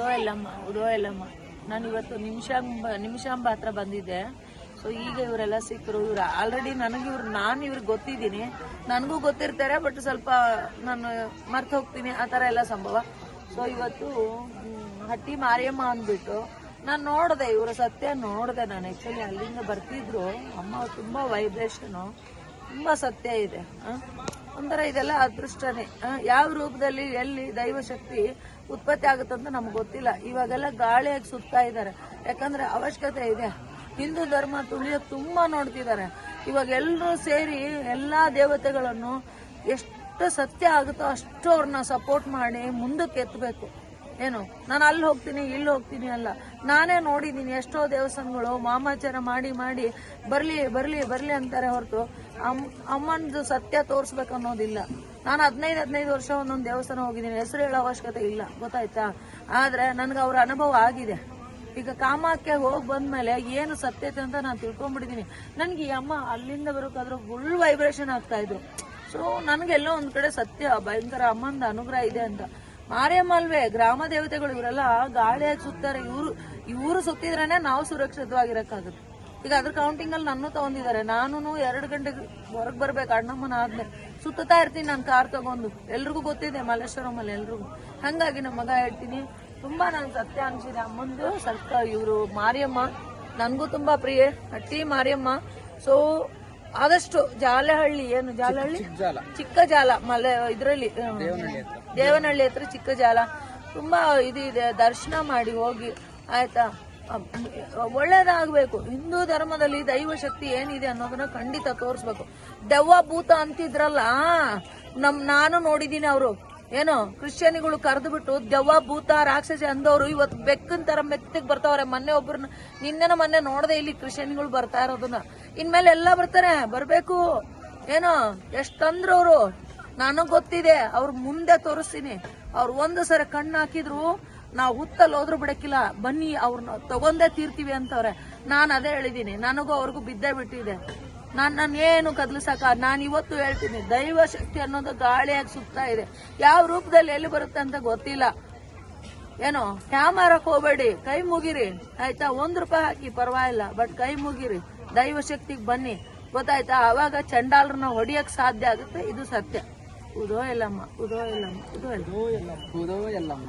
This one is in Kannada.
ಉದೋ ಎಲ್ಲಮ್ಮ ಉದೋ ಎಲ್ಲಮ್ಮ. ನಾನು ಇವತ್ತು ನಿಮಿಷಾಂಬ ನಿಮಿಷಾಂಬ ಹತ್ರ ಬಂದಿದ್ದೆ. ಸೊ ಈಗ ಇವರೆಲ್ಲ ಸಿಕ್ಕರು ಇವ್ರು ಆಲ್ರೆಡಿ ನನಗೆ ಇವ್ರು, ನಾನು ಇವ್ರಿಗೆ ಗೊತ್ತಿದ್ದೀನಿ. ನನಗೂ ಗೊತ್ತಿರ್ತಾರೆ ಬಟ್ ಸ್ವಲ್ಪ ನಾನು ಮರ್ತು ಹೋಗ್ತೀನಿ, ಆ ಥರ ಎಲ್ಲ ಸಂಭವ. ಸೊ ಇವತ್ತು ಹಟ್ಟಿ ಮಾರಿಯಮ್ಮ ಅಂದ್ಬಿಟ್ಟು ನಾನು ನೋಡಿದೆ, ಇವರ ಸತ್ಯ ನೋಡಿದೆ ನಾನು. ಆ್ಯಕ್ಚುಲಿ ಅಲ್ಲಿಂದ ಬರ್ತಿದ್ರು. ಅಮ್ಮ, ತುಂಬ ವೈಬ್ರೇಷನು ತುಂಬಾ ಸತ್ಯ ಇದೆ? ಒಂಥರ ಇದೆಲ್ಲ ಅದೃಷ್ಟನೇ ಯಾವ ರೂಪದಲ್ಲಿ ಎಲ್ಲಿ ದೈವಶಕ್ತಿ ಉತ್ಪತ್ತಿ ಅಂತ ನಮ್ಗೆ ಗೊತ್ತಿಲ್ಲ. ಇವಾಗೆಲ್ಲ ಗಾಳಿಯಾಗಿ ಸುತ್ತಾ ಇದ್ದಾರೆ. ಯಾಕಂದ್ರೆ ಅವಶ್ಯಕತೆ ಇದೆ. ಹಿಂದೂ ಧರ್ಮ ತುಳಿಯ ತುಂಬಾ ನೋಡ್ತಿದ್ದಾರೆ. ಇವಾಗ ಎಲ್ಲರೂ ಸೇರಿ ಎಲ್ಲಾ ದೇವತೆಗಳನ್ನು ಎಷ್ಟು ಸತ್ಯ ಆಗುತ್ತೋ ಅಷ್ಟು ಅವ್ರನ್ನ ಸಪೋರ್ಟ್ ಮಾಡಿ ಮುಂದಕ್ಕೆ ಎತ್ತಬೇಕು. ಏನು? ನಾನು ಅಲ್ಲಿ ಹೋಗ್ತೀನಿ, ಇಲ್ಲಿ ಹೋಗ್ತೀನಿ ಅಲ್ಲ. ನಾನೇ ನೋಡಿದ್ದೀನಿ ಎಷ್ಟೋ ದೇವಸ್ಥಾನಗಳು ಮಾಮಾಚಾರ ಮಾಡಿ ಮಾಡಿ ಬರಲಿ ಬರಲಿ ಬರಲಿ ಅಂತಾರೆ ಹೊರತು ಅಮ್ ಅಮ್ಮನದು ಸತ್ಯ ತೋರಿಸ್ಬೇಕು ಅನ್ನೋದಿಲ್ಲ ನಾನು ಹದಿನೈದು ಹದಿನೈದು ವರ್ಷ ಒಂದೊಂದು ದೇವಸ್ಥಾನ ಹೋಗಿದ್ದೀನಿ. ಹೆಸರು ಹೇಳೋ ಅವಶ್ಯಕತೆ ಇಲ್ಲ. ಗೊತ್ತಾಯ್ತಾ? ಆದ್ರೆ ನನ್ಗೆ ಅವ್ರ ಅನುಭವ ಆಗಿದೆ. ಈಗ ಕಾಮಕ್ಕೆ ಹೋಗಿ ಬಂದ್ಮೇಲೆ ಏನು ಸತ್ಯತೆ ಅಂತ ನಾನು ತಿಳ್ಕೊಂಡ್ಬಿಟ್ಟಿದ್ದೀನಿ ನನಗೆ ಈ ಅಮ್ಮ ಅಲ್ಲಿಂದ ಬರೋಕ್ಕಾದ್ರೂ ಫುಲ್ ವೈಬ್ರೇಷನ್ ಆಗ್ತಾ ಇದ್ರು ಸೊ ನನಗೆಲ್ಲೋ ಒಂದು ಕಡೆ ಸತ್ಯ, ಭಯಂಕರ ಅಮ್ಮಂದ ಅನುಗ್ರಹ ಇದೆ ಅಂತ. ಮಾರಿಯಮ್ಮ ಅಲ್ವೇ, ಗ್ರಾಮ ದೇವತೆಗಳು ಇವರೆಲ್ಲ ಗಾಳಿಯಾಗಿ ಸುತ್ತಾರೆ. ಇವರು ಇವರು ಸುತ್ತಿದ್ರೇನೆ ನಾವು ಸುರಕ್ಷಿತವಾಗಿರಕ್ಕಾಗುತ್ತೆ. ಈಗ ಅದ್ರ ಕೌಂಟಿಂಗ್ ಅಲ್ಲಿ ನನ್ನ ತಗೊಂಡಿದ್ದಾರೆ. ನಾನು ಎರಡು ಗಂಟೆಗೆ ಹೊರಗೆ ಬರ್ಬೇಕು ಅಣ್ಣಮ್ಮನ ಆದ್ಮೇಲೆ. ಸುತ್ತಾ ಇರ್ತೀನಿ ನಾನು ಕಾರ್ ತಗೊಂಡು. ಎಲ್ರಿಗೂ ಗೊತ್ತಿದೆ ಮಲ್ಲೇಶ್ವರಮಲ್ಲಿ ಎಲ್ರಿಗೂ. ಹಂಗಾಗಿ ನಮ್ಮ ಮಗ ಹೇಳ್ತೀನಿ ತುಂಬಾ ನಾನು ಸತ್ಯ ಅನ್ಸಿದೆ ಅಮ್ಮಂದು ಸ್ವಲ್ಪ ಇವರು ಮಾರಿಯಮ್ಮ. ನನಗೂ ತುಂಬಾ ಪ್ರಿಯೆ ಅಟ್ಟಿ ಮಾರಿಯಮ್ಮ. ಸೊ ಆದಷ್ಟು ಜಾಲಹಳ್ಳಿ ಏನು ಜಾಲಹಳ್ಳಿ? ಚಿಕ್ಕ ಜಾಲ. ಮಲೆ ಇದರಲ್ಲಿ ದೇವನಹಳ್ಳಿ ಹತ್ರ ಚಿಕ್ಕ ಜಾಲ. ತುಂಬಾ ಇದು ಇದೆ ದರ್ಶನ ಮಾಡಿ ಹೋಗಿ ಆಯ್ತಾ? ಒಳ್ಳೇದಾಗ್ಬೇಕು. ಹಿಂದೂ ಧರ್ಮದಲ್ಲಿ ದೈವ ಶಕ್ತಿ ಏನಿದೆ ಅನ್ನೋದನ್ನ ಖಂಡಿತ ತೋರಿಸ್ಬೇಕು. ದೆವ್ವ ಭೂತ ಅಂತಿದ್ರಲ್ಲ, ನಮ್, ನಾನು ನೋಡಿದ್ದೀನಿ ಅವರು. ಏನೋ, ಕ್ರಿಶ್ಚಿಯನಿಗಳು ಕರೆದು ಬಿಟ್ಟು ದೆವ್ವ ಭೂತ ರಾಕ್ಷಸಿ ಅಂದವರು ಇವತ್ತು ಬೆಕ್ಕನ್ ತರ ಮೆತ್ತಗ್ ಬರ್ತಾವ್ರೆ. ಮೊನ್ನೆ ಒಬ್ರನ್ನ, ನಿನ್ನೆನ ಮೊನ್ನೆ ನೋಡದೆ ಇಲ್ಲಿ ಕ್ರಿಶ್ಚಿಯನ್ಗಳು ಬರ್ತಾ ಇರೋದನ್ನ. ಇನ್ಮೇಲೆ ಎಲ್ಲ ಬರ್ತಾರೆ, ಬರ್ಬೇಕು. ಏನೋ ಎಷ್ಟಂದ್ರು ಅವರು. ನನಗ್ ಗೊತ್ತಿದೆ, ಅವ್ರ ಮುಂದೆ ತೋರಿಸ್ತೀನಿ. ಅವ್ರು ಒಂದು ಸರಿ ಕಣ್ಣು ಹಾಕಿದ್ರು ನಾವು ಹುತ್ತಲ್ಲಿ ಹೋದ್ರು ಬಿಡಕ್ಕಿಲ್ಲ. ಬನ್ನಿ ಅವ್ರನ್ನ ತಗೊಂಡೇ ತೀರ್ತೀವಿ ಅಂತವ್ರೆ. ನಾನು ಅದೇ ಹೇಳಿದ್ದೀನಿ ನನಗೂ ಅವ್ರಿಗೂ ಬಿದ್ದೇ ಬಿಟ್ಟಿದೆ. ನಾನ್ ನಾನು ಏನು ಕದಲಿಸಕ ನಾನು ಇವತ್ತು ಹೇಳ್ತೀನಿ. ದೈವ ಶಕ್ತಿ ಅನ್ನೋದು ಗಾಳಿಯಾಗಿ ಸುತ್ತಾ ಇದೆ. ಯಾವ ರೂಪದಲ್ಲಿ ಎಲ್ಲಿ ಬರುತ್ತೆ ಅಂತ ಗೊತ್ತಿಲ್ಲ. ಏನೋ ಕ್ಯಾಮರಕ್ ಹೋಗ್ಬೇಡಿ. ಕೈ ಮುಗಿರಿ. ಆಯ್ತಾ? ಒಂದ್ ರೂಪಾಯಿ ಹಾಕಿ ಪರವಾಗಿಲ್ಲ. ಬಟ್ ಕೈ ಮುಗಿರಿ. ದೈವ ಶಕ್ತಿಗೆ ಬನ್ನಿ. ಗೊತ್ತಾಯ್ತಾ? ಅವಾಗ ಚಂಡಾಲ್ರನ್ನ ಹೊಡಿಯಕ್ ಸಾಧ್ಯ ಆಗುತ್ತೆ. ಇದು ಸತ್ಯ. ಉದೋ ಎಲ್ಲಮ್ಮ ಉದೋ ಎಲ್ಲಮ್ಮ, ಉದೋ ಎಲ್ಲ ಉದೋ ಎಲ್ಲಮ್ಮ.